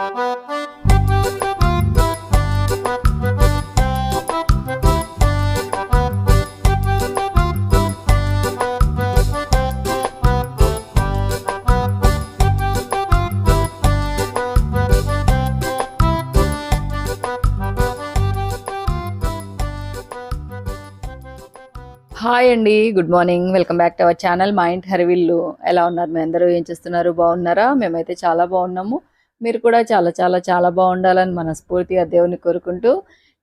Hi అండి good morning welcome back to our channel మా ఇంటి హరివిల్లు ఎలా ఉన్నారు? మీ అందరూ ఏం చేస్తున్నారు? బాగున్నారా? మేమైతే చాలా బాగున్నాము. మీరు కూడా చాలా చాలా చాలా బాగుండాలని మనస్ఫూర్తిగా దేవుని కోరుకుంటూ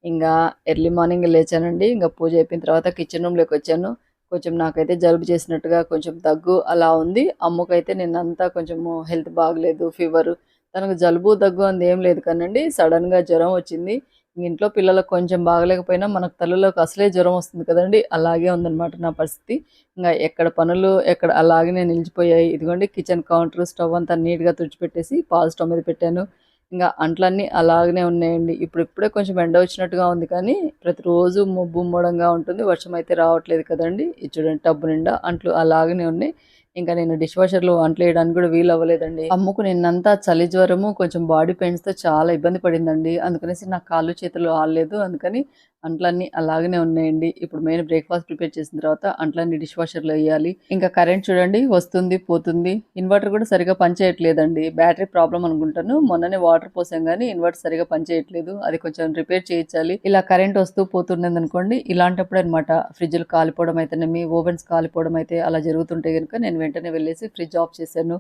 ఇంకా ఎర్లీ మార్నింగ్ లేచానండి. ఇంకా పూజ అయిపోయిన తర్వాత కిచెన్ రూమ్లోకి వచ్చాను. కొంచెం నాకైతే జలుబు చేసినట్టుగా కొంచెం దగ్గు అలా ఉంది. అమ్మకైతే నిన్నంతా కొంచెం హెల్త్ బాగలేదు ఫీవర్. తనకు జలుబు దగ్గు అంది ఏం లేదు కానండి. సడన్గా జ్వరం వచ్చింది. ఇంట్లో పిల్లలకు కొంచెం బాగలేకపోయినా మనకు తల్లులకు అసలే జ్వరం వస్తుంది కదండి. అలాగే ఉందన్నమాట నా పరిస్థితి. ఇంకా ఎక్కడ పనులు ఎక్కడ అలాగనే నిలిచిపోయాయి. ఇదిగోండి కిచెన్ కౌంటర్ స్టవ్ అంతా నీట్గా తుడిచిపెట్టేసి పాలు స్టవ్ మీద పెట్టాను. ఇంకా అంట్లన్నీ అలాగనే ఉన్నాయండి. ఇప్పుడు ఇప్పుడే కొంచెం ఎండ వచ్చినట్టుగా ఉంది కానీ ప్రతిరోజు మబ్బు మూడంగా ఉంటుంది. వర్షం అయితే రావట్లేదు కదండి. ఇది చూడండి టబ్బు నిండా అంట్లు అలాగనే ఉన్నాయి. ఇంకా నేను డిష్ వాషర్లో వంటలు వేయడానికి కూడా వీలు అవ్వలేదండి అమ్ముకు నిన్నంతా చలి జ్వరము కొంచెం బాడీ పెయిన్స్తో చాలా ఇబ్బంది పడిందండి. అందుకనేసి నా కాళ్ళు చేతులు ఆడలేదు. అందుకని అంట్లన్నీ అలాగనే ఉన్నాయండి. ఇప్పుడు మెయిన్ బ్రేక్ఫాస్ట్ ప్రిపేర్ చేసిన తర్వాత అంట్లన్నీ డిష్ వాషర్లో వేయాలి. ఇంకా కరెంట్ చూడండి వస్తుంది పోతుంది. ఇన్వర్టర్ కూడా సరిగా పనిచేయట్లేదండి. బ్యాటరీ ప్రాబ్లం అనుకుంటాను. మొన్ననే వాటర్ పోసాం కానీ ఇన్వర్టర్ సరిగా పనిచేయట్లేదు. అది కొంచెం రిపేర్ చేయించాలి. ఇలా కరెంట్ వస్తూ పోతున్నది అనుకోండి ఇలాంటప్పుడు అనమాట ఫ్రిడ్జ్లు కాలిపోవడం అయితేనేమి ఓవెన్స్ కాలిపోవడం అయితే అలా జరుగుతుంటే కనుక నేను వెంటనే వెళ్ళేసి ఫ్రిడ్జ్ ఆఫ్ చేశాను.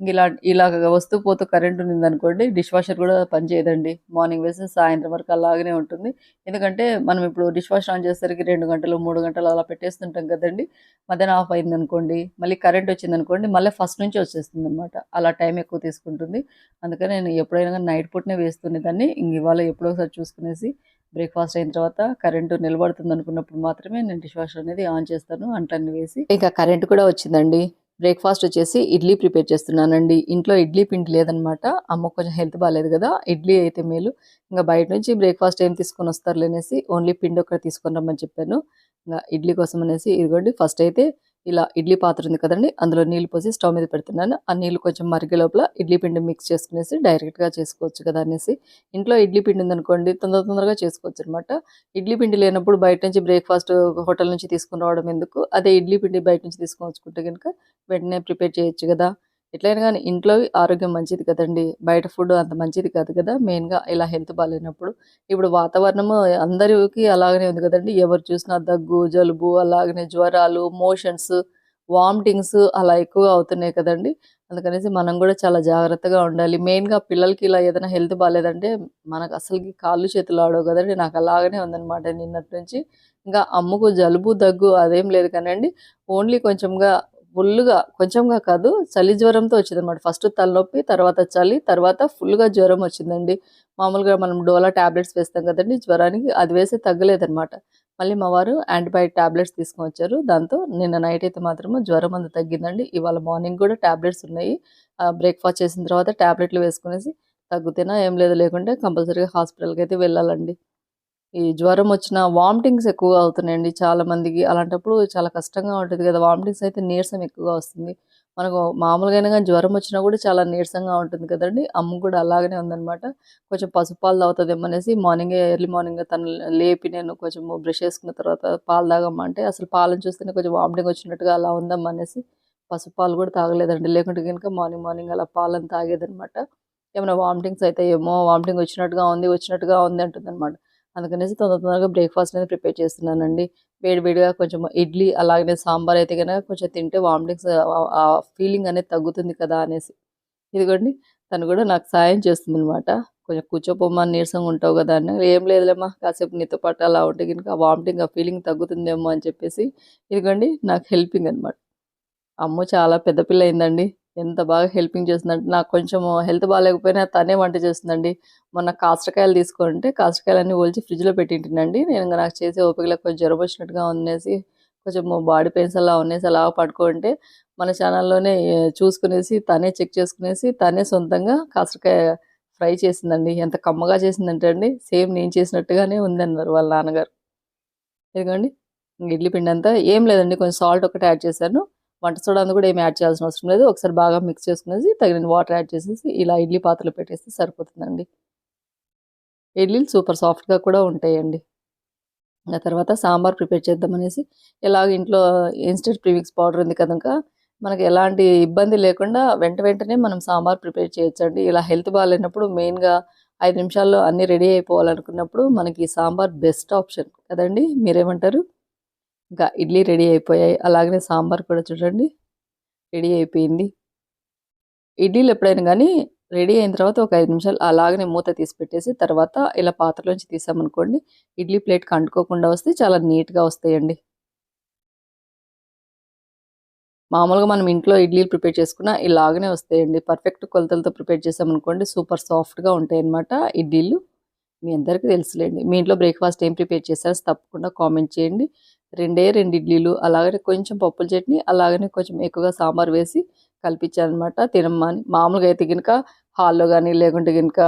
ఇలా ఇలా వస్తూ పోతూ కరెంట్ ఉంది అనుకోండి డిష్ వాషర్ కూడా పనిచేయదండి. మార్నింగ్ వేసి సాయంత్రం వరకు అలాగనే ఉంటుంది. ఎందుకంటే మనం ఇప్పుడు డిష్ వాషర్ ఆన్ చేసేసరికి రెండు గంటలు మూడు గంటలు అలా పెట్టేస్తుంటాం కదండి. మధ్యాహ్నం ఆఫ్ అయింది అనుకోండి మళ్ళీ కరెంట్ వచ్చింది అనుకోండి మళ్ళీ ఫస్ట్ నుంచి వచ్చేస్తుంది అనమాట అలా టైం ఎక్కువ తీసుకుంటుంది. అందుకని నేను ఎప్పుడైనా నైట్ పూటనే వేస్తుండే దాన్ని. ఇంక ఇవాళ ఎప్పుడో ఒకసారి చూసుకునేసి బ్రేక్ఫాస్ట్ అయిన తర్వాత కరెంటు నిలబడుతుంది అనుకున్నప్పుడు మాత్రమే నేను డిష్ వాషర్ అనేది ఆన్ చేస్తాను అంట్లన్నీ వేసి. ఇంకా కరెంటు కూడా వచ్చిందండి. బ్రేక్ఫాస్ట్ వచ్చేసి ఇడ్లీ ప్రిపేర్ చేస్తున్నానండి. ఇంట్లో ఇడ్లీ పిండి లేదనమాట. అమ్మ కొంచెం హెల్త్ బాగాలేదు కదా ఇడ్లీ అయితే మేలు. ఇంకా బయట నుంచి బ్రేక్ఫాస్ట్ ఏం తీసుకొని వస్తారు అనేసి ఓన్లీ పిండి ఒకటి తీసుకొని రమ్మని చెప్పాను. ఇంకా ఇడ్లీ కోసం అనేసి ఇదిగోండి ఫస్ట్ అయితే ఇలా ఇడ్లీ పాత్ర ఉంది కదండి అందులో నీళ్ళు పోసి స్టవ్ మీద పెడుతున్నాను. ఆ నీళ్ళు కొంచెం మరిగే లోపల ఇడ్లీ పిండి మిక్స్ చేసుకునేసి డైరెక్ట్గా చేసుకోవచ్చు కదా అనేసి. ఇంట్లో ఇడ్లీ పిండి ఉందనుకోండి తొందర తొందరగా చేసుకోవచ్చు అనమాట ఇడ్లీ పిండి లేనప్పుడు బయట నుంచి బ్రేక్ఫాస్ట్ హోటల్ నుంచి తీసుకుని రావడం ఎందుకు? అదే ఇడ్లీ పిండి బయట నుంచి తీసుకొని వచ్చుకుంటే కనుక వెంటనే ప్రిపేర్ చేయొచ్చు కదా. ఎట్లయినా కానీ ఇంట్లో ఆరోగ్యం మంచిది కదండి. బయట ఫుడ్ అంత మంచిది కాదు కదా. మెయిన్గా ఇలా హెల్త్ బాగాలేనప్పుడు ఇప్పుడు వాతావరణము అందరికీ అలాగనే ఉంది కదండి. ఎవరు చూసినా దగ్గు జలుబు అలాగనే జ్వరాలు మోషన్స్ వామిటింగ్స్ అలా ఎక్కువ అవుతున్నాయి కదండి. అందుకనేసి మనం కూడా చాలా జాగ్రత్తగా ఉండాలి. మెయిన్గా పిల్లలకి ఇలా ఏదైనా హెల్త్ బాగాలేదంటే మనకు అసలుకి కాళ్ళు చేతులు ఆడవు కదండి. నాకు అలాగనే ఉందన్నమాట నిన్నటి నుంచి. ఇంకా అమ్ముకు జలుబు దగ్గు అదేం లేదు కానండి. ఓన్లీ కొంచెంగా ఫుల్గా కొంచెంగా కాదు చలి జ్వరంతో వచ్చింది అనమాట ఫస్ట్ తలనొప్పి తర్వాత చలి తర్వాత ఫుల్గా జ్వరం వచ్చిందండి. మామూలుగా మనం డోలా ట్యాబ్లెట్స్ వేస్తాం కదండి జ్వరానికి అది వేస్తే తగ్గలేదనమాట మళ్ళీ మా వారు యాంటీబయాటిక్ ట్యాబ్లెట్స్ తీసుకొని వచ్చారు. దాంతో నిన్న నైట్ అయితే మాత్రము జ్వరం అంత తగ్గిందండి. ఇవాళ మార్నింగ్ కూడా ట్యాబ్లెట్స్ ఉన్నాయి. బ్రేక్ఫాస్ట్ చేసిన తర్వాత ట్యాబ్లెట్లు వేసుకునేసి తగ్గుతేనా ఏం లేదు లేకుంటే కంపల్సరీగా హాస్పిటల్కి అయితే వెళ్ళాలండి. ఈ జ్వరం వచ్చిన వామిటింగ్స్ ఎక్కువగా అవుతున్నాయండి చాలా మందికి. అలాంటప్పుడు చాలా కష్టంగా ఉంటుంది కదా. వామిటింగ్స్ అయితే నీరసం ఎక్కువగా వస్తుంది. మనకు మామూలుగానే కానీ జ్వరం వచ్చినా కూడా చాలా నీరసంగా ఉంటుంది కదండి. అమ్మ కూడా అలాగనే ఉందనమాట కొంచెం పసుపు పాలు తాగుతుందేమో అనేసి మార్నింగే ఎర్లీ మార్నింగ్ తను లేపి నేను కొంచెం బ్రష్ చేసుకున్న తర్వాత పాలు తాగమ్మంటే అసలు పాలను చూస్తేనే కొంచెం వామిటింగ్ వచ్చినట్టుగా అలా ఉందమ్మా అనేసి పసుపు పాలు కూడా తాగలేదండి. లేకుంటే కనుక మార్నింగ్ మార్నింగ్ అలా పాలను తాగేదనమాట ఏమైనా వామిటింగ్స్ అయితే ఏమో వామిటింగ్ వచ్చినట్టుగా ఉంది వచ్చినట్టుగా ఉంది అంటుంది అందుకనేసి తొందర తొందరగా బ్రేక్ఫాస్ట్ అనేది ప్రిపేర్ చేస్తున్నానండి. వేడి వేడిగా కొంచెం ఇడ్లీ అలాగనే సాంబార్ అయితే కనుక కొంచెం తింటే వామిటింగ్స్ ఆ ఫీలింగ్ అనేది తగ్గుతుంది కదా అనేసి. ఇదిగోండి తను కూడా నాకు సాయం చేస్తుంది అనమాట కొంచెం కూర్చోపోమ్మా నీరసంగా ఉంటావు కదా అని. ఏం లేదులేమ్మా కాసేపు నీతో పాటు అలా ఉంటే కనుక ఆ వామిటింగ్ ఆ ఫీలింగ్ తగ్గుతుందేమో అని చెప్పేసి. ఇదిగోండి నాకు హెల్పింగ్ అనమాట అమ్మ చాలా పెద్ద పిల్ల అయిందండి. ఎంత బాగా హెల్పింగ్ చేస్తుందంటే నాకు కొంచెం హెల్త్ బాగాలేకపోయినా తనే వంట చేస్తుందండి. మొన్న కాస్టకాయలు తీసుకుంటే కాస్టకాయలన్నీ ఒలిచి ఫ్రిడ్జ్లో పెట్టింటినండి. నేను ఇంకా నాకు చేసే ఓపికలో కొంచెం జ్వరం వచ్చినట్టుగా ఉన్నేసి కొంచెం బాడీ పెయిన్స్ అలా ఉన్నేసి అలా పడుకుంటే మన ఛానల్లోనే చూసుకునేసి తనే చెక్ చేసుకునేసి తనే సొంతంగా కాస్టకాయ ఫ్రై చేసిందండి. ఎంత కమ్మగా చేసిందంటే అండి సేమ్ నేను చేసినట్టుగానే ఉందన్నారు వాళ్ళ నాన్నగారు. ఎందుకండి ఇడ్లీ పిండి అంతా ఏం లేదండి కొంచెం సాల్ట్ ఒకటి యాడ్ చేశాను. వంట సోడా కూడా ఏమి యాడ్ చేయాల్సిన అవసరం లేదు. ఒకసారి బాగా మిక్స్ చేసుకునేసి తగిన వాటర్ యాడ్ చేసేసి ఇలా ఇడ్లీ పాత్రలో పెట్టేస్తే సరిపోతుందండి. ఇడ్లీలు సూపర్ సాఫ్ట్గా కూడా ఉంటాయండి. ఆ తర్వాత సాంబార్ ప్రిపేర్ చేద్దామనేసి ఎలాగ ఇంట్లో ఇన్స్టెంట్ ప్రీమిక్స్ పౌడర్ ఉంది కనుక మనకి ఎలాంటి ఇబ్బంది లేకుండా వెంట వెంటనే మనం సాంబార్ ప్రిపేర్ చేయొచ్చండి. ఇలా హెల్త్ బాగాలేనప్పుడు మెయిన్గా ఐదు నిమిషాల్లో అన్నీ రెడీ అయిపోవాలనుకున్నప్పుడు మనకి సాంబార్ బెస్ట్ ఆప్షన్ కదండి. మీరేమంటారు? ఇంకా ఇడ్లీ రెడీ అయిపోయాయి. అలాగనే సాంబార్ కూడా చూడండి రెడీ అయిపోయింది. ఇడ్లీలు ఎప్పుడైనా కానీ రెడీ అయిన తర్వాత ఒక ఐదు నిమిషాలు అలాగనే మూత తీసి పెట్టేసి తర్వాత ఇలా పాత్రలోంచి తీసామనుకోండి ఇడ్లీ ప్లేట్కి అంటుకోకుండా వస్తే చాలా నీట్గా వస్తాయండి. మామూలుగా మనం ఇంట్లో ఇడ్లీలు ప్రిపేర్ చేసుకున్న ఇలాగనే వస్తాయండి. పర్ఫెక్ట్ కొలతలతో ప్రిపేర్ చేసామనుకోండి సూపర్ సాఫ్ట్గా ఉంటాయి అన్నమాట ఇడ్లీలు. మీ అందరికీ తెలుసులేండి. మీ ఇంట్లో బ్రేక్ఫాస్ట్ ఏం ప్రిపేర్ చేశారో తప్పకుండా కామెంట్ చేయండి. రెండే రెండు ఇడ్లీలు అలాగనే కొంచెం పప్పుల చట్నీ అలాగనే కొంచెం ఎక్కువగా సాంబార్ వేసి కల్పించానమాట తినమ్మని మామూలుగా అయితే కనుక హాల్లో కానీ లేకుంటే కనుక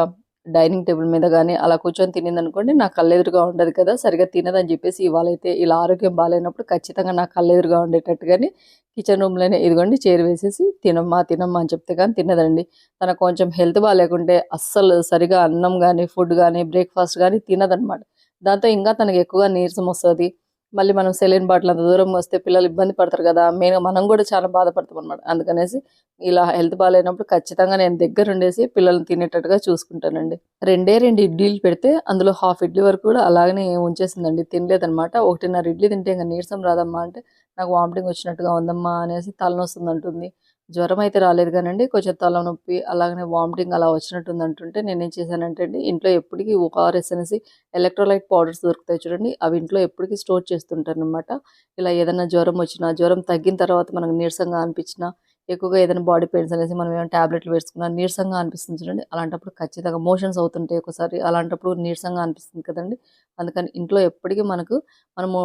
డైనింగ్ టేబుల్ మీద కానీ అలా కూర్చొని తినింది నా కళ్ళెదురుగా ఉండదు కదా సరిగా తినదని చెప్పేసి ఇవాళ అయితే ఇలా ఆరోగ్యం బాగాలేనప్పుడు ఖచ్చితంగా నా కళ్ళెదురుగా ఉండేటట్టుగానే కిచెన్ రూమ్లోనే ఇదిగోండి చేరు వేసేసి తినమ్మా తినమ్మా అని చెప్తే కానీ తినదండి. తనకు కొంచెం హెల్త్ బాగాలేకుంటే అస్సలు సరిగా అన్నం కానీ ఫుడ్ కానీ బ్రేక్ఫాస్ట్ కానీ తినదనమాట. దాంతో ఇంకా తనకి ఎక్కువగా నీరసం వస్తుంది. మళ్ళీ మనం సెలైన్ బాటిల్ అంత దూరం వస్తే పిల్లలు ఇబ్బంది పడతారు కదా మెయిన్గా మనం కూడా చాలా బాధపడతాం అనమాట అందుకనేసి ఇలా హెల్త్ బాగాలేనప్పుడు ఖచ్చితంగా నేను దగ్గర ఉండేసి పిల్లల్ని తినేటట్టుగా చూసుకుంటానండి. రెండే రెండు ఇడ్లీలు పెడితే అందులో హాఫ్ ఇడ్లీ వరకు కూడా అలాగనే ఉంచేసిందండి. తినలేదనమాట ఒకటిన్నర ఇడ్లీ తింటే ఇంకా నీరసం రాదమ్మా అంటే నాకు వామిటింగ్ వచ్చినట్టుగా ఉందమ్మా అనేసి తలనొస్తుంది అంటుంది. జ్వరం అయితే రాలేదు కానండి కొంచెం తలనొప్పి అలాగనే వామిటింగ్ అలా వచ్చినట్టుంది అంటుంటే నేను ఏం చేశానంటే అండి ఇంట్లో ఎప్పటికీ ఓఆర్ఎస్ అనేసి ఎలక్ట్రోలైట్ పౌడర్స్ దొరుకుతాయి చూడండి అవి ఇంట్లో ఎప్పటికీ స్టోర్ చేస్తుంటాను అనమాట ఇలా ఏదైనా జ్వరం వచ్చినా జ్వరం తగ్గిన తర్వాత మనకు నీరసంగా అనిపించినా ఎక్కువగా ఏదైనా బాడీ పెయిన్స్ అనేసి మనం ఏమైనా ట్యాబ్లెట్లు వేసుకున్నా నీరసంగా అనిపిస్తుంది చూడండి అలాంటప్పుడు ఖచ్చితంగా మోషన్స్ అవుతుంటాయి ఒకసారి అలాంటప్పుడు నీరసంగా అనిపిస్తుంది కదండి. అందుకని ఇంట్లో ఎప్పటికీ మనకు మనము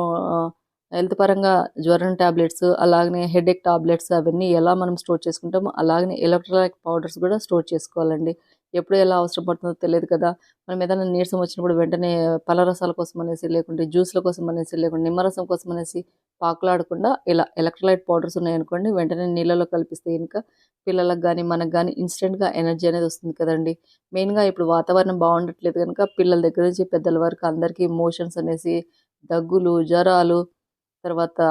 హెల్త్ పరంగా జ్వరం టాబ్లెట్స్ అలాగనే హెడేక్ టాబ్లెట్స్ అవన్నీ ఎలా మనం స్టోర్ చేసుకుంటామో అలాగనే ఎలక్ట్రోలైట్ పౌడర్స్ కూడా స్టోర్ చేసుకోవాలండి. ఎప్పుడు ఎలా అవసరం పడుతుందో తెలియదు కదా. మనం ఏదైనా నీరసం వచ్చినప్పుడు వెంటనే పలరసాల కోసం అనేసి లేకుంటే జ్యూస్ల కోసం అనేసి లేకుంటే నిమ్మరసం కోసం అనేసి పాకులాడకుండా ఇలా ఎలక్ట్రోలైట్ పౌడర్స్ ఉన్నాయనుకోండి వెంటనే నీళ్ళలో కలిపిస్తే కనుక పిల్లలకు కానీ మనకు కానీ ఇన్స్టెంట్గా ఎనర్జీ అనేది వస్తుంది కదండి. మెయిన్గా ఇప్పుడు వాతావరణం బాగుండట్లేదు కనుక పిల్లల దగ్గర నుంచి పెద్దల వరకు అందరికీ మోషన్స్ అనేసి దగ్గులు జ్వరాలు తర్వాత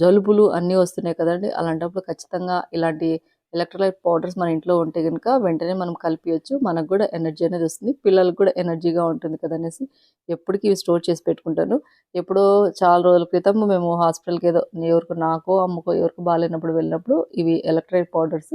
జలుబులు అన్నీ వస్తున్నాయి కదండి. అలాంటప్పుడు ఖచ్చితంగా ఇలాంటి ఎలక్ట్రోలైట్ పౌడర్స్ మన ఇంట్లో ఉంటే కనుక వెంటనే మనం కలిపియచ్చు. మనకు కూడా ఎనర్జీ అనేది వస్తుంది. పిల్లలకు కూడా ఎనర్జీగా ఉంటుంది కదా అనేసి ఎప్పటికీ ఇవి స్టోర్ చేసి పెట్టుకుంటాను. ఎప్పుడో చాలా రోజుల క్రితం మేము హాస్పిటల్కి ఏదో ఎవరికి నాకో అమ్మకో ఎవరికి బాగాలేనప్పుడు వెళ్ళినప్పుడు ఇవి ఎలక్ట్రోలైట్ పౌడర్స్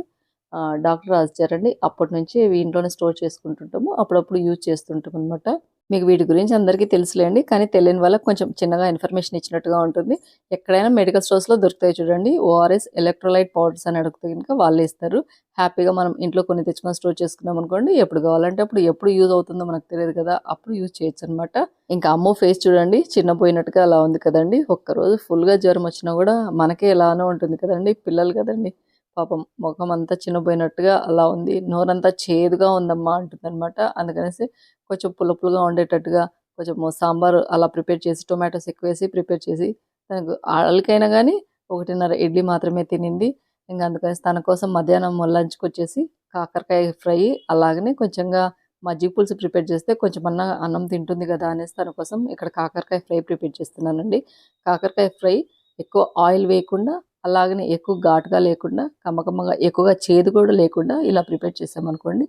డాక్టర్ రాసిచ్చారండి. అప్పటి నుంచి ఇవి ఇంట్లోనే స్టోర్ చేసుకుంటుంటాము. అప్పుడప్పుడు యూజ్ చేస్తుంటాం అనమాట మీకు వీటి గురించి అందరికీ తెలుసులేండి. కానీ తెలియని వాళ్ళకి కొంచెం చిన్నగా ఇన్ఫర్మేషన్ ఇచ్చినట్టుగా ఉంటుంది. ఎక్కడైనా మెడికల్ స్టోర్స్లో దొరుకుతాయి చూడండి. ఓఆర్ఎస్ ఎలక్ట్రోలైట్ పౌడర్స్ అని అడిగితే కనుక వాళ్ళే ఇస్తారు. హ్యాపీగా మనం ఇంట్లో కొన్ని తెచ్చుకొని స్టోర్ చేసుకున్నాం అనుకోండి ఎప్పుడు కావాలంటే అప్పుడు ఎప్పుడు యూజ్ అవుతుందో మనకు తెలియదు కదా అప్పుడు యూజ్ చేయొచ్చు అనమాట ఇంకా అమ్మో ఫేస్ చూడండి చిన్నపోయినట్టుగా అలా ఉంది కదండి. ఒక్కరోజు ఫుల్గా జ్వరం వచ్చినా కూడా మనకే ఎలానో ఉంటుంది కదండి పిల్లలు కదండి. పాపం ముఖం అంతా చిన్నపోయినట్టుగా అలా ఉంది. నోరంతా చేదుగా ఉందమ్మా అంటుందన్నమాట. అందుకనేసి కొంచెం పులుపులుగా ఉండేటట్టుగా కొంచెం సాంబార్ అలా ప్రిపేర్ చేసి టొమాటోస్ ఎక్కువ వేసి ప్రిపేర్ చేసి తనకు వాళ్ళకైనా కానీ ఒకటిన్నర ఇడ్లీ మాత్రమే తినింది. ఇంకా అందుకని తన కోసం మధ్యాహ్నం లంచ్కి వచ్చేసి కాకరకాయ ఫ్రై అలాగనే కొంచెంగా మజ్జిగ పులుసు ప్రిపేర్ చేస్తే కొంచెం అన్న అన్నం తింటుంది కదా అనేసి తన కోసం ఇక్కడ కాకరకాయ ఫ్రై ప్రిపేర్ చేస్తున్నానండి. కాకరకాయ ఫ్రై ఎక్కువ ఆయిల్ వేయకుండా అలాగనే ఎక్కువ ఘాటుగా లేకుండా కమ్మకమ్మగా ఎక్కువగా చేదు కూడా లేకుండా ఇలా ప్రిపేర్ చేసామనుకోండి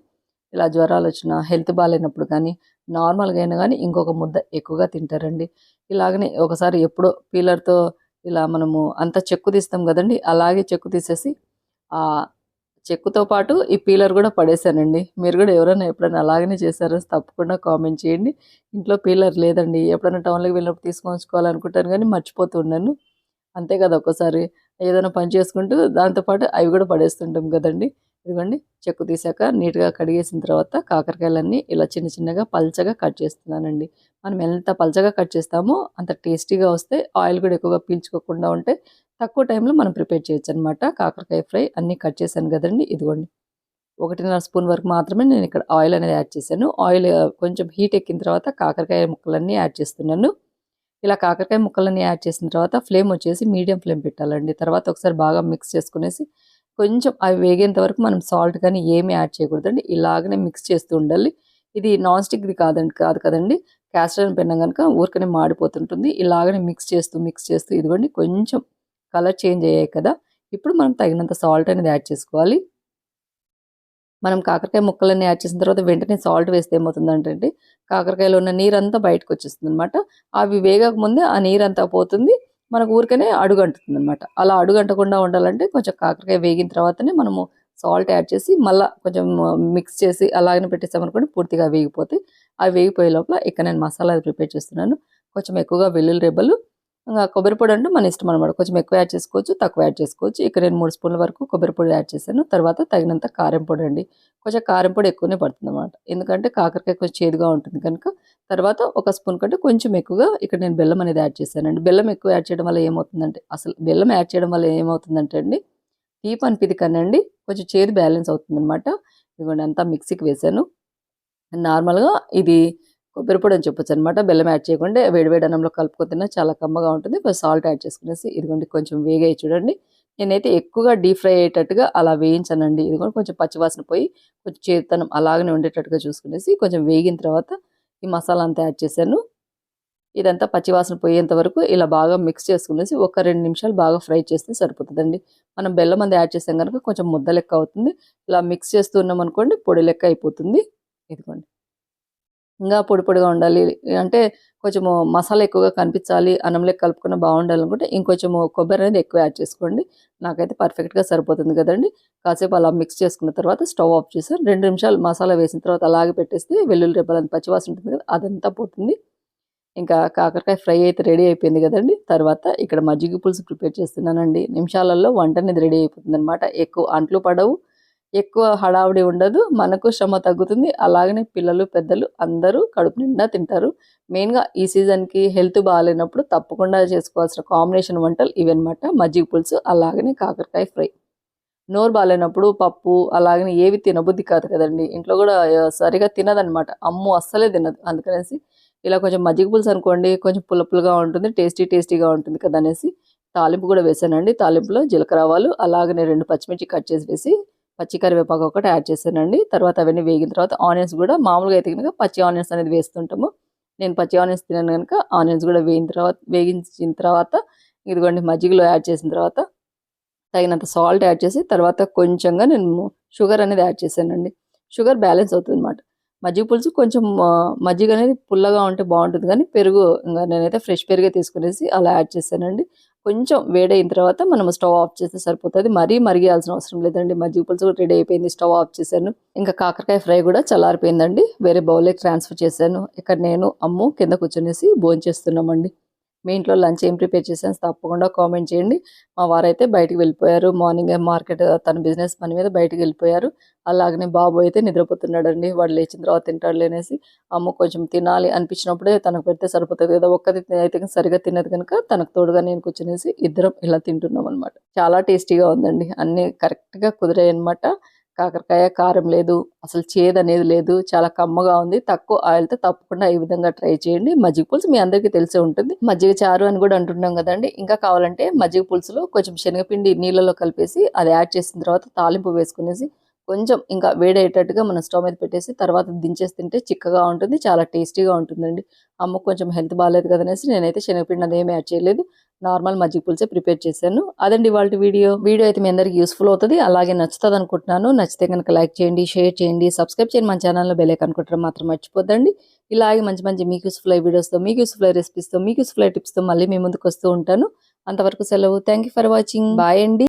ఇలా జ్వరాలు వచ్చినా హెల్త్ బాగాలేనప్పుడు కానీ నార్మల్గా అయినా కానీ ఇంకొక ముద్ద ఎక్కువగా తింటారండి. ఇలాగనే ఒకసారి ఎప్పుడో పీలర్తో ఇలా మనము అంత చెక్కు తీస్తాం కదండి అలాగే చెక్కు తీసేసి ఆ చెక్కుతో పాటు ఈ పీలర్ కూడా పడేశానండి మీరు కూడా ఎవరైనా ఎప్పుడైనా అలాగనే చేశారో? తప్పకుండా కామెంట్ చేయండి. ఇంట్లో పీలర్ లేదండి. ఎప్పుడైనా టౌన్లోకి వెళ్ళినప్పుడు తీసుకొని వచ్చుకోవాలనుకుంటాను కానీ మర్చిపోతూ ఉన్నాను. అంతే కదా ఒక్కోసారి ఏదైనా పని చేసుకుంటూ దాంతోపాటు అవి కూడా పడేస్తుంటాం కదండి. ఇదిగోండి చెక్కు తీసాక నీట్గా కడిగేసిన తర్వాత కాకరకాయలన్నీ ఇలా చిన్న చిన్నగా పల్చగా కట్ చేస్తున్నానండి. మనం ఎంత పల్చగా కట్ చేస్తామో అంత టేస్టీగా వస్తే ఆయిల్ కూడా ఎక్కువగా పీల్చుకోకుండా ఉంటే తక్కువ టైంలో మనం ప్రిపేర్ చేయొచ్చు అనమాట కాకరకాయ ఫ్రై అన్నీ కట్ చేశాను కదండి. ఇదిగోండి ఒకటిన్నర స్పూన్ వరకు మాత్రమే నేను ఇక్కడ ఆయిల్ అనేది యాడ్ చేశాను. ఆయిల్ కొంచెం హీట్ ఎక్కిన తర్వాత కాకరకాయ ముక్కలన్నీ యాడ్ చేస్తున్నాను. ఇలా కాకరకాయ ముక్కలన్నీ యాడ్ చేసిన తర్వాత ఫ్లేమ్ వచ్చేసి మీడియం ఫ్లేమ్ పెట్టాలండి. తర్వాత ఒకసారి బాగా మిక్స్ చేసుకునేసి కొంచెం అవి వేగేంత వరకు మనం సాల్ట్ కానీ ఏమి యాడ్ చేయకూడదండి. ఇలాగనే మిక్స్ చేస్తూ ఉండాలి. ఇది నాన్ స్టిక్ది కాదండి కాదు కదండి. క్యాస్టర్ ఐరన్ పెన్నం కనుక ఊరికనే మాడిపోతుంటుంది. ఇలాగనే మిక్స్ చేస్తూ మిక్స్ చేస్తూ ఇదిగోండి కొంచెం కలర్ చేంజ్ అయ్యాయి కదా. ఇప్పుడు మనం తగినంత సాల్ట్ అనేది యాడ్ చేసుకోవాలి. మనం కాకరకాయ ముక్కలన్నీ యాడ్ చేసిన తర్వాత వెంటనే సాల్ట్ వేస్తే ఏమవుతుందంటే కాకరకాయలో ఉన్న నీరంతా బయటకు వచ్చేస్తుంది అనమాట అవి వేగక ముందే ఆ నీరంతా పోతుంది. మనకు ఊరికనే అడుగంటుతుంది అనమాట అలా అడుగంటకుండా ఉండాలంటే కొంచెం కాకరకాయ వేగిన తర్వాతనే మనము సాల్ట్ యాడ్ చేసి మళ్ళీ కొంచెం మిక్స్ చేసి అలాగనే పెట్టేసామనుకోండి పూర్తిగా వేగిపోతాయి. అవి వేగిపోయే లోపల ఇక్కడ నేను మసాలా ప్రిపేర్ చేస్తున్నాను. కొంచెం ఎక్కువగా వెల్లుల్లి రెబ్బలు ఇంకా కొబ్బరి పొడి అంటే మన ఇష్టం అనమాట కొంచెం ఎక్కువ యాడ్ చేసుకోవచ్చు తక్కువ యాడ్ చేసుకోవచ్చు. ఇక్కడ నేను మూడు స్పూన్ల వరకు కొబ్బరి పొడి యాడ్ చేశాను. తర్వాత తగినంత కారం పొడి అండి. కొంచెం కారం పొడి ఎక్కువనే పడుతుంది అనమాట ఎందుకంటే కాకరకాయ కొంచెం చేదుగా ఉంటుంది కనుక. తర్వాత ఒక స్పూన్ కంటే కొంచెం ఎక్కువగా ఇక్కడ నేను బెల్లం అనేది యాడ్ చేశానండి. బెల్లం ఎక్కువ యాడ్ చేయడం వల్ల ఏమవుతుందంటే అసలు బెల్లం యాడ్ చేయడం వల్ల ఏమవుతుందంటే అండి తీపి అనిపిది కనండి కొంచెం చేదు బ్యాలెన్స్ అవుతుంది అనమాట ఇదిగోండి అంతా మిక్సీకి వేసాను నార్మల్గా ఇది కొబ్బరిపొడి అని చెప్పొచ్చు అనమాట బెల్లం యాడ్ చేయకుండా వేడివేడి అన్నంలో కలుపుకొని తిన్నా చాలా కమ్మగా ఉంటుంది. కొంచెం సాల్ట్ యాడ్ చేసుకునేసి ఇదిగోండి కొంచెం వేగాయి చూడండి. నేనైతే ఎక్కువగా డీప్ ఫ్రై అయ్యేటట్టుగా అలా వేయించానండి. ఇదిగోండి కొంచెం పచ్చివాసన పోయి కొంచెం చేతనం అలాగనే ఉండేటట్టుగా చూసుకునేసి కొంచెం వేగిన తర్వాత ఈ మసాలా అంతా యాడ్ చేశాను. ఇదంతా పచ్చివాసన పోయేంత వరకు ఇలా బాగా మిక్స్ చేసుకునేసి ఒక రెండు నిమిషాలు బాగా ఫ్రై చేస్తే సరిపోతుందండి. మనం బెల్లం అంతా యాడ్ చేసాం కనుక కొంచెం ముద్ద లెక్క అవుతుంది. ఇలా మిక్స్ చేస్తూ ఉన్నాం అనుకోండి పొడి లెక్క అయిపోతుంది. ఇదిగోండి. ఇంకా పొడి పొడిగా ఉండాలి. అంటే కొంచెము మసాలా ఎక్కువగా కనిపించాలి అన్నంలో కలుపుకున్న బాగుండాలి అనుకుంటే ఇంకొంచెము కొబ్బరి అనేది ఎక్కువ యాడ్ చేసుకోండి. నాకైతే పర్ఫెక్ట్గా సరిపోతుంది కదండి. కాసేపు అలా మిక్స్ చేసుకున్న తర్వాత స్టవ్ ఆఫ్ చేసి రెండు నిమిషాలు మసాలా వేసిన తర్వాత అలాగే పెట్టేస్తే వెల్లుల్లి రెబ్బలంత పచ్చివాసన ఉంటుంది కదా అదంతా పోతుంది. ఇంకా కాకరకాయ ఫ్రై అయితే రెడీ అయిపోయింది కదండి. తర్వాత ఇక్కడ మజ్జిగ పులుసు ప్రిపేర్ చేస్తున్నానండి. నిమిషాలలో వంట అనేది రెడీ అయిపోతుంది అనమాట ఎక్కువ అంట్లు పడవు. ఎక్కువ హడావుడి ఉండదు మనకు శ్రమ తగ్గుతుంది. అలాగనే పిల్లలు పెద్దలు అందరూ కడుపు నిండా తింటారు. మెయిన్గా ఈ సీజన్కి హెల్త్ బాగాలేనప్పుడు తప్పకుండా చేసుకోవాల్సిన కాంబినేషన్ వంటలు ఇవన్నమాట. మజ్జిగ పులుసు అలాగనే కాకరకాయ ఫ్రై. నోరు బాగాలేనప్పుడు పప్పు అలాగనే ఏవి తినబుద్ధి కాదు కదండి. ఇంట్లో కూడా సరిగా తినదనమాట అమ్ము అస్సలే తినదు. అందుకనేసి ఇలా కొంచెం మజ్జిగ పులుసు అనుకోండి కొంచెం పుల్ల ఉంటుంది టేస్టీ టేస్టీగా ఉంటుంది కదా అనేసి తాలింపు కూడా వేసానండి. తాలింపులో జీలకర్ర ఆవాలు అలాగనే రెండు పచ్చిమిర్చి కట్ చేసి వేసి పచ్చి కరివేపాకు ఒకటి యాడ్ చేశానండి. తర్వాత అవన్నీ వేగిన తర్వాత ఆనియన్స్ కూడా మామూలుగా అయితే కనుక పచ్చి ఆనియన్స్ అనేది వేస్తుంటాము. నేను పచ్చి ఆనియన్స్ తిన్నాను కనుక ఆనియన్స్ కూడా వేగిన తర్వాత వేగించిన తర్వాత ఇదిగోండి మజ్జిగలో యాడ్ చేసిన తర్వాత తగినంత సాల్ట్ యాడ్ చేసి తర్వాత కొంచెంగా నేను షుగర్ అనేది యాడ్ చేశానండి. షుగర్ బ్యాలెన్స్ అవుతుంది అనమాట మజ్జిగ పులుసు కొంచెం మజ్జిగ అనేది పుల్లగా ఉంటే బాగుంటుంది కానీ పెరుగు ఇంకా నేనైతే ఫ్రెష్ పెరుగే తీసుకునేసి అలా యాడ్ చేశానండి. కొంచెం వేడైన తర్వాత మనం స్టవ్ ఆఫ్ చేస్తే సరిపోతుంది. మరీ మరిగాల్సిన అవసరం లేదండి. మజ్జిగ పులుసు కూడా రెడీ అయిపోయింది. స్టవ్ ఆఫ్ చేశాను. ఇంకా కాకరకాయ ఫ్రై కూడా చల్లారిపోయిందండి. వేరే బౌల్లోకి ట్రాన్స్ఫర్ చేశాను. ఇక్కడ నేను అమ్ము కింద కూర్చొనేసి భోంచేస్తున్నామండి. మీ ఇంట్లో లంచ్ ఏం ప్రిపేర్ చేశాను తప్పకుండా కామెంట్ చేయండి. మా వారైతే బయటికి వెళ్ళిపోయారు. మార్నింగ్ మార్కెట్ తన బిజినెస్ పని మీద బయటికి వెళ్ళిపోయారు. అలాగనే బాబు అయితే నిద్రపోతున్నాడండి. వాడు లేచిన తర్వాత తింటాడు లేనేసి అమ్మ కొంచెం తినాలి అనిపించినప్పుడే తనకు పెడితే సరిపోతుంది. కదా ఒక్కది అయితే సరిగా తినదు కనుక తనకు తోడుగా నేను కూర్చునేసి ఇద్దరం ఇలా తింటున్నాం అనమాట చాలా టేస్టీగా ఉందండి. అన్నీ కరెక్ట్గా కుదిరాయి అనమాట కాకరకాయ కారం లేదు అసలు చేదు అనేది లేదు చాలా కమ్మగా ఉంది. తక్కువ ఆయిల్తో తప్పకుండా ఈ విధంగా ట్రై చేయండి. మజ్జిగ పులుసు మీ అందరికీ తెలిసే ఉంటుంది. మజ్జిగ చారు అని కూడా అంటున్నాం కదండి. ఇంకా కావాలంటే మజ్జిగ పులుసులో కొంచెం శనగపిండి నీళ్ళలో కలిపేసి అది యాడ్ చేసిన తర్వాత తాలింపు వేసుకునేసి కొంచెం ఇంకా వేడయ్యేటట్టుగా మనం స్టవ్ మీద పెట్టేసి తర్వాత దించేసి తింటే చిక్కగా ఉంటుంది చాలా టేస్టీగా ఉంటుందండి. అమ్మకు కొంచెం హెల్త్ బాగాలేదు కదనేసి నేనైతే శనగపిండి అదేమి యాడ్ చేయలేదు. నార్మల్ మజ్జిగ పులుసే ప్రిపేర్ చేశాను. అదండి వాళ్ళ వీడియో. వీడియో అయితే మీ అందరికి యూస్ఫుల్ అవుతుంది. అలాగే నచ్చుతుంది అనుకుంటున్నాను నచ్చితే కనుక లైక్ చేయండి షేర్ చేయండి సబ్స్క్రైబ్ చేయండి మన ఛానల్లో బెల్ అనుకుంటారు మాత్రం మర్చిపోద్దండి. ఇలాగే మంచి మంచి మీకు యూస్ఫుల్ అయ్యే వీడియోస్తో మీకు యూస్ఫుల్ అయ్యే రెసిపీస్తో మీకు యూస్ఫుల్ అయ్యే టిప్స్తో మళ్ళీ మీ ముందుకు వస్తూ ఉంటాను. అంతవరకు సెలవు. Thank you for watching bye అండి.